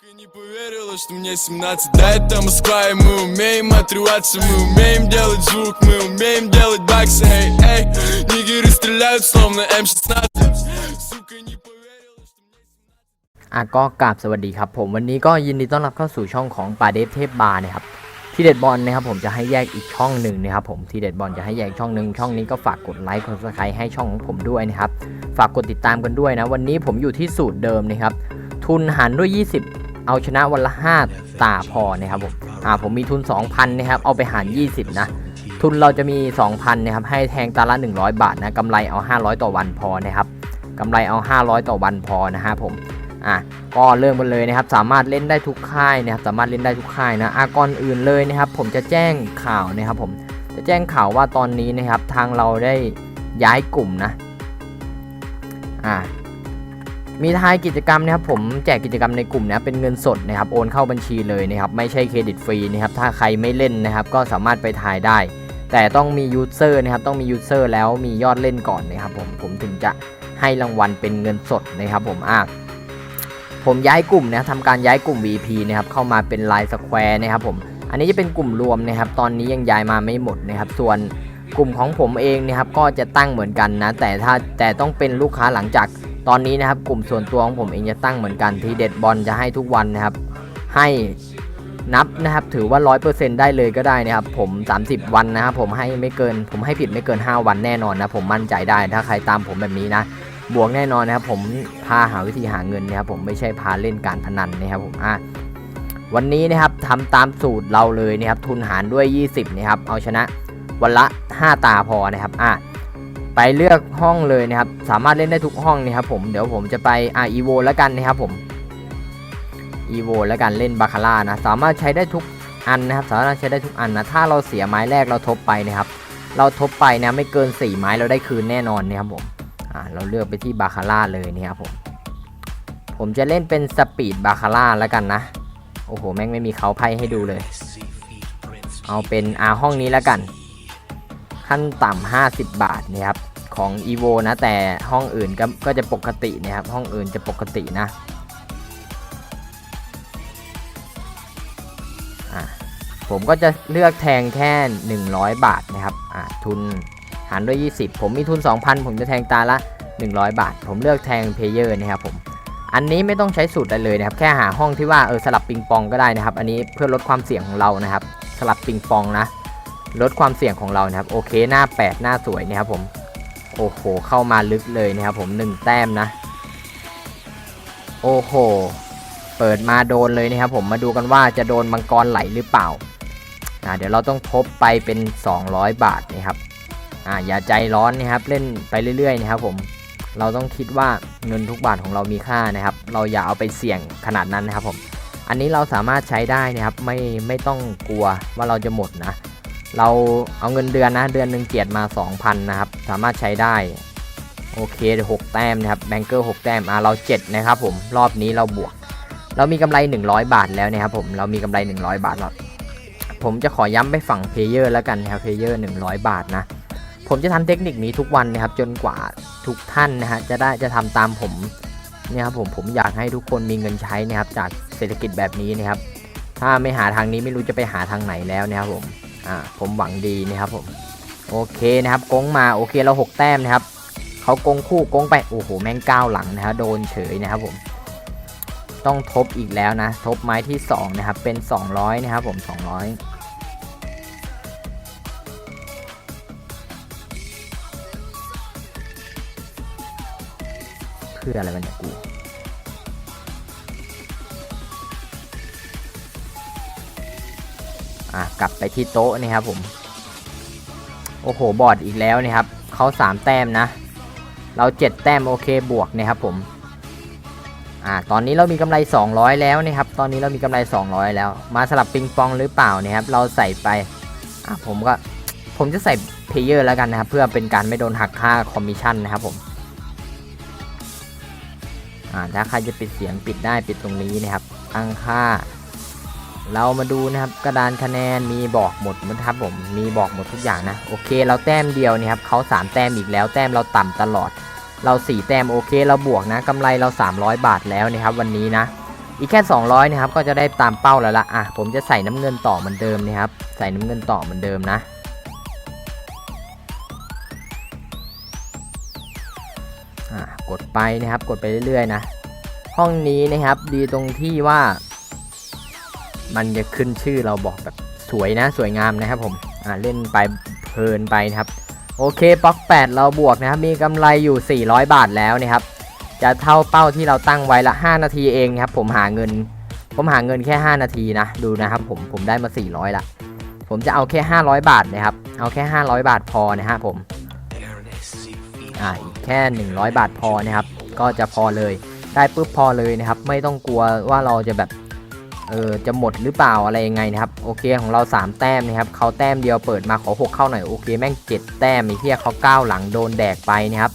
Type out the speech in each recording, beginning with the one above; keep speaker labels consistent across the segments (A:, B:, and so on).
A: Сука, не поверила, что мне 17 Да, это Москва, и мы умеем отрываться Мы умеем делать звук, мы умеем делать баксы Эй, эй, нигеры стреляют, словно М16 Сука, не поверила, что мне 17
B: อ่ก็กราบสวัสดีครับ ผมวันนี้ก็ยินดีต้อนรับเข้าสู่ช่องของป่าเดฟเทพบาร์นะครับทีเด็ดบอลนะครับผมจะให้แยกอีกช่องหนึ่งนะครับผมทีเด็ดบอลจะให้แยกช่องหนึ่งช่องนี้ก็ฝากกดไลค์กดซับสไครต์ให้ช่องของผมด้วยนะครับฝากกดติดตามกันด้วยนะวันนี้ผมอยู่ที่สูตรเดิมนะครับทุนหารด้วย 20 เอาชนะวันละ 5 ตาพอนะครับผมอ่าผมมีทุน 2,000นะครับเอาไปหาร 20 นะ ทุนเราจะมี 2,000นะครับให้แทงตาละ 100 บาทนะกำไรเอา 500 ต่อวันพอนะครับกำไรเอา 500 ต่อวันพอนะฮะผมอะก็เริ่มกันเลยนะครับ สามารถเล่นได้ทุกค่ายนะครับ สามารถเล่นได้ทุกค่ายนะอะก่อนอื่นเลยนะครับ ผมจะแจ้งข่าวนะครับ ผมจะแจ้งข่าวว่าตอนนี้นะครับ ทางเราได้ย้ายกลุ่มนะ อะ มีทายกิจกรรมนะครับผมแจกกิจกรรมในกลุ่มนะเป็นเงินสดนะครับโอนเข้าบัญชีเลยนะครับไม่ใช่เครดิตฟรีนะครับถ้าใครไม่เล่นนะครับก็สามารถไปทายได้ แต่ต้องมียูเซอร์นะครับต้องมียูเซอร์แล้วมียอดเล่นก่อนนะครับผมผมถึงจะให้รางวัลเป็นเงินสดนะครับผมอะผมย้ายกลุ่มนะทำการย้ายกลุ่ม VP นะครับเข้ามาเป็น Line Square นะครับผมอันนี้จะเป็นกลุ่มรวมนะครับ ตอนนี้ยังย้ายมาไม่หมดนะครับ ส่วนกลุ่มของผมเองนะครับก็จะตั้งเหมือนกันนะ แต่ถ้าแต่ต้องเป็นลูกค้าหลังจาก ตอนนี้นะครับกลุ่มส่วนตัวของผมเองจะตั้งเหมือนกันที่เด็ดบอลจะให้ทุกวันนะครับ ให้นับนะครับถือว่า 100%ได้เลยก็ได้นะครับผม 30 วันนะครับผมให้ไม่เกิน ผมให้ผิดไม่เกิน 5 วันแน่นอนนะผมมั่นใจได้ถ้าใครตามผมแบบนี้นะบวกแน่นอนนะครับผมพาหาวิธีหาเงินนะครับผมไม่ใช่พาเล่นการพนันนะครับผมอะวันนี้นะครับทำตามสูตรเราเลยนะครับทุนหารด้วย 20นะครับเอาชนะวันละ 5 ตาพอนะครับอะ ไปเลือกห้องเลยนะครับ สามารถเล่นได้ทุกห้องนะครับผม เดี๋ยวผมจะไปอะอีโวแล้วกันนะครับผมอีโวแล้วกันเล่นบาคาร่านะ สามารถใช้ได้ทุกอันนะครับ สามารถใช้ได้ทุกอันนะ ถ้าเราเสียไม้แรกเราทบไปนะครับ เราทบไปนะไม่เกิน 4 ไม้เราได้คืนแน่นอนนะครับผม อ่า เราเลือกไปที่บาคาร่าเลยนี่ครับผม ผมจะเล่นเป็นสปีดบาคาร่าแล้วกันนะ โอ้โห แม่งไม่มีเขาไพ่ให้ดูเลย เอาเป็นอาห้องนี้แล้วกัน ขั้นต่ำ50 บาทนะครับ ของ e v o นะ แต่ห้องอื่นก็ก็จะปกตินะครับ ห้องอื่นจะปกตินะผมก็จะเลือกแทงแค่ 100 บาทนะครับทุนหารด้วย 20 ผมมีทุน 2,000 ผมจะแทงตาละ 100 บาท ผมเลือกแทงเพเยอร์นะครับผมอันนี้ไม่ต้องใช้สูตรอะไรเลยนะครับ แค่หาห้องที่ว่าเออสลับปิงปองก็ได้นะครับ อันนี้เพื่อลดความเสี่ยงของเรานะครับ สลับปิงปองนะ ลดความเสี่ยงของเรานะครับ โอเคหน้า 8 หน้าสวยนะครับผม โอ้โห เข้ามาลึกเลยนะครับผม1แต้มนะ โอ้โห เปิดมาโดนเลยนะครับผมมาดูกันว่าจะโดนมังกรไหลหรือเปล่าอ่า เดี๋ยวเราต้องทบไปเป็น 200 บาทนะครับอ่าอย่าใจร้อนนะครับเล่นไปเรื่อยๆนะครับผมเราต้องคิดว่าเงินทุกบาทของเรามีค่านะครับ เราอย่าเอาไปเสี่ยงขนาดนั้นนะครับผมอันนี้เราสามารถใช้ได้นะครับไม่ไม่ต้องกลัวว่าเราจะหมดนะ เราเอาเงินเดือนนะ เดือนหนึ่งเกียรติมา 2,000 นะครับ สามารถใช้ได้ โอเค6แต้มนะครับแบงเกอร์6แต้มอ่าเรา7นะครับผมรอบนี้เราบวก เรามีกำไร 100 บาทแล้วนะครับผมเรามีกำไร 100 บาทแล้วผมจะขอย้ำไปฝั่งเพลเยอร์แล้วกันนะครับเพลเยอร์100 บาทนะผมจะทำเทคนิคนี้ทุกวันนะครับ จนกว่าทุกท่านนะฮะจะได้จะทำตามผมเนี่ยครับผมผมอยากให้ทุกคนมีเงินใช้นะครับจากเศรษฐกิจแบบนี้นะครับ ถ้าไม่หาทางนี้ไม่รู้จะไปหาทางไหนแล้วนะครับผม อ่าผมหวังดีนะครับผมโอเคนะครับกงมาโอเคเราหกแต้มนะครับเขากงคู่กงไปโอ้โหแม่งก้าวหลังนะครับโดนเฉยนะครับผมต้องทบอีกแล้วนะ ทบไม้ที่สองนะครับ เป็น 200 นะครับผม 200 เพื่ออะไรมันเนี่ยกู อะกลับไปที่โต๊ะนี่ครับผม โอ้โหบอดอีกแล้วนะครับเขา3แต้มนะ เรา7แต้มโอเคบวกนะครับผมอ่าตอนนี้เรามีกำไร 200 แล้วนะครับ ตอนนี้เรามีกำไร 200 แล้ว มาสลับปิงปองหรือเปล่านะครับ เราใส่ไปอะผมก็ผมจะใส่เพเยอร์แล้วกันนะครับ เพื่อเป็นการไม่โดนหักค่าคอมมิชชั่นนะครับผมอ่าถ้าใครจะปิดเสียงปิดได้ปิดตรงนี้นะครับ ตั้งค่า เรามาดูนะครับกระดานคะแนนมีบอกหมดนะครับผมมีบอกหมดทุกอย่างนะโอเค เราแต้มเดียวนี่ครับเขา3 แต้มอีกแล้ว แต้มเราต่ำตลอด เรา4แต้มโอเค เราบวกนะกำไรเรา 300 บาทแล้วนะครับวันนี้นะ อีกแค่ 200นะครับก็จะได้ตามเป้าแล้วละอะผมจะใส่น้ำเงินต่อเหมือนเดิมนะครับใส่น้ำเงินต่อเหมือนเดิมนะอะกดไปนะครับกดไปเรื่อยๆนะ ห้องนี้นะครับดีตรงที่ว่า มันจะขึ้นชื่อเราบอกแบบสวยนะสวยงามนะครับผมอ่าเล่นไปเพลินไปนะครับ โอเคบล็อก 8 เราบวกนะครับ มีกำไรอยู่ 400 บาทแล้วนะครับ จะเท่าเป้าที่เราตั้งไว้ละ 5 นาทีเองนะครับผมหาเงิน ผมหาเงินแค่ 5 นาทีนะ ดูนะครับผมผมได้มา 400 ละ ผมจะเอาแค่ 500 บาทนะครับ เอาแค่ 500 บาทพอนะฮะผมอ่าอีกแค่ 100 บาทพอนะครับ ก็จะพอเลยได้ปุ๊บพอเลยนะครับ ไม่ต้องกลัวว่าเราจะแบบ เออจะหมดหรือเปล่าอะไรยังไงนะครับโอเคของเรา 3 แต้มนะครับเขาแต้มเดียวเปิดมาขอ 6 เข้าหน่อยโอเคแม่ง 7 แต้มมีเที่ยเขา9 หลังโดนแดกไปนะครับ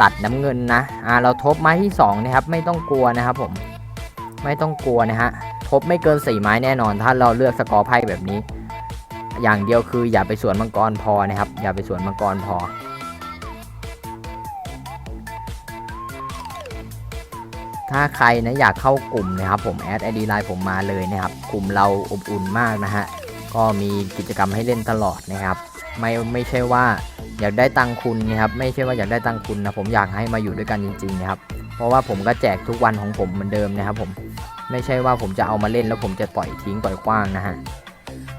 B: ตัดน้ำเงินนะอ่าเราทบไม้ที่2นะครับไม่ต้องกลัวนะครับผมไม่ต้องกลัวนะฮะทบไม่เกิน4ไม้แน่นอน ถ้าเราเลือกสกอร์ไพ่แบบนี้ อย่างเดียวคืออย่าไปสวนมังกรพอนะครับอย่าไปสวนมังกรพอ ถ้าใครนะอยากเข้ากลุ่มนะครับผมแอดไอดีไลน์ผมมาเลยนะครับกลุ่มเราอบอุ่นมากนะฮะก็มีกิจกรรมให้เล่นตลอดนะครับ ไม่ไม่ใช่ว่าอยากได้ตังคุณนะครับไม่ใช่ว่าอยากได้ตังคุณนะผมอยากให้มาอยู่ด้วยกันจริงๆนะครับเพราะว่าผมก็แจกทุกวันของผมเหมือนเดิมนะครับผมไม่ใช่ว่าผมจะเอามาเล่นแล้วผมจะปล่อยทิ้งปล่อยขว้างนะฮะ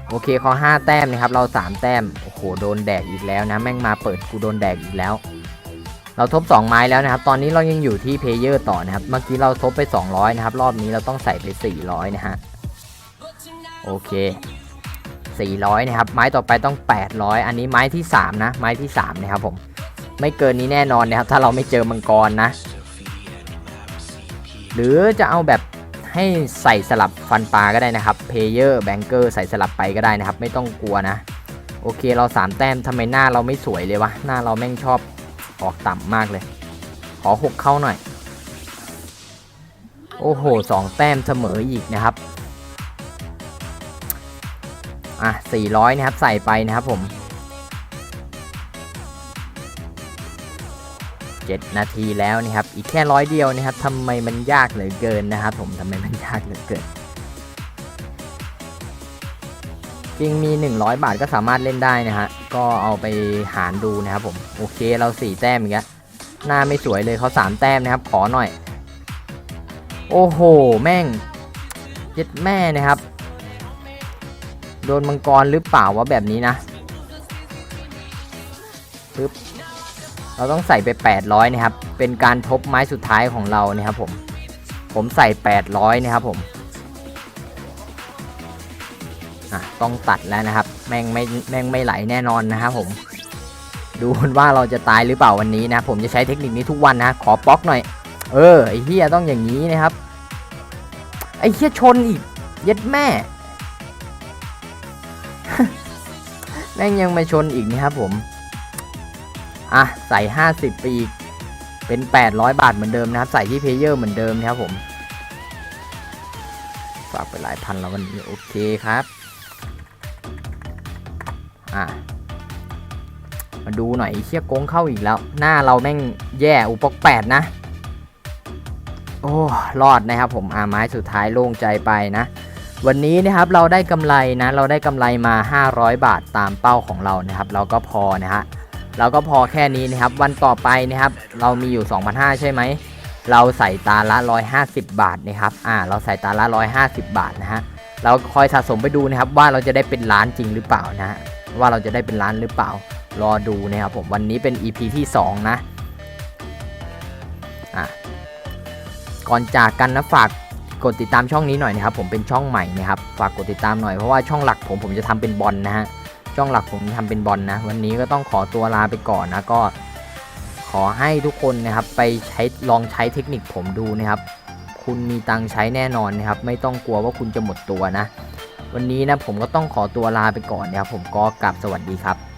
B: โอเคเขา5แต้มนะครับเรา 3 แต้มโอ้โหโดนแดกอีกแล้วนะแม่งมาเปิดกูโดนแดกอีกแล้ว เราทบ 2 ไม้แล้วนะครับ ตอนนี้เรายังอยู่ที่เพเยอร์ต่อนะครับ เมื่อกี้เราทบไป 200 นะครับ รอบนี้เราต้องใส่ไป 400 นะฮะ โอเค 400 นะครับ ไม้ต่อไปต้อง 800 อันนี้ไม้ที่ 3 นะ ไม้ที่ 3 นะครับผม ไม่เกินนี้แน่นอนนะครับ ถ้าเราไม่เจอมังกรนะ หรือจะเอาแบบให้ใส่สลับฟันปลาก็ได้นะครับ เพเยอร์แบงเกอร์ใส่สลับไปก็ได้นะครับ ไม่ต้องกลัวนะ โอเคเรา 3 แต้มทำไมหน้าเราไม่สวยเลยวะ หน้าเราแม่งชอบ ออกต่ำมากเลย ขอ6เข้าหน่อย โอ้โหสองแต้มเสมออีกนะครับ อะ400นะครับ ใส่ไปนะครับผม7นาทีแล้วนะครับ อีกแค่ร้อยเดียวนะครับทำไมมันยากเหลือเกินนะครับ ผมทำไมมันยากเหลือเกิน จริงมี 100 บาทก็สามารถเล่นได้นะฮะ ก็เอาไปหารดูนะครับผม โอเคเรา 4 แต้มอีกแล้วหน้าไม่สวยเลยเขา3 แต้มนะครับ ขอหน่อย โอ้โห แม่งเย็ดแม่นะครับ โดนมังกรหรือเปล่าวะแบบนี้นะปึ๊บเราต้องใส่ไป 800 นะครับ เป็นการทบไม้สุดท้ายของเรานะครับผม ผมใส่ 800 นะครับผม อะต้องตัดแล้วนะครับ แม่งไม่แม่งไม่ไหลแน่นอนนะครับผม ดูว่าเราจะตายหรือเปล่าวันนี้นะผมจะใช้เทคนิคนี้ทุกวันนะขอป๊อกหน่อย เออไอ้เฮียต้องอย่างนี้นะครับไอ้เฮียชนอีกเย็ดแม่ แม่งยังมาชนอีกนะครับผมอะใส่50ไปอีกเป็น 800 บาทเหมือนเดิมนะครับ ใส่ที่เพลเยอร์เหมือนเดิมนะครับผมฝากไปหลายพันแล้ววันนี้โอเคครับ อะมาดูหน่อยเชี่ยโกงเข้าอีกแล้ว หน้าเราแม่งแย่อุปกแปดนะ โอ้รอดนะครับผมอาไม้สุดท้ายโล่งใจไปนะ วันนี้นะครับเราได้กำไรนะ เราได้กำไรมา 500 บาทตามเป้าของเรานะครับ เราก็พอนะฮะเราก็พอแค่นี้นะครับ วันต่อไปนะครับ เรามีอยู่ 2,500 ใช่ไหมเราใส่ตาละ 150 บาทนะครับ อ่า เราใส่ตาละ 150 บาทนะฮะ เราคอยสะสมไปดูนะครับว่าเราจะได้เป็นล้านจริงหรือเปล่านะฮะ ว่าเราจะได้เป็นล้านหรือเปล่า รอดูนะครับผมวันนี้เป็น EP ที่ 2 นะอะก่อนจากกันนะฝากกดติดตามช่องนี้หน่อยนะครับผมเป็นช่องใหม่นะครับฝากกดติดตามหน่อยเพราะว่าช่องหลักผมผมจะทำเป็นบอลนะฮะช่องหลักผมทำเป็นบอลนะ วันนี้ก็ต้องขอตัวลาไปก่อนนะก็ ขอให้ทุกคนนะครับไปใช้ลองใช้เทคนิคผมดูนะครับ คุณมีตังใช้แน่นอนนะครับ ไม่ต้องกลัวว่าคุณจะหมดตัวนะ วันนี้นะผมก็ต้องขอตัวลาไปก่อนนะครับผมก็กลับสวัสดีครับ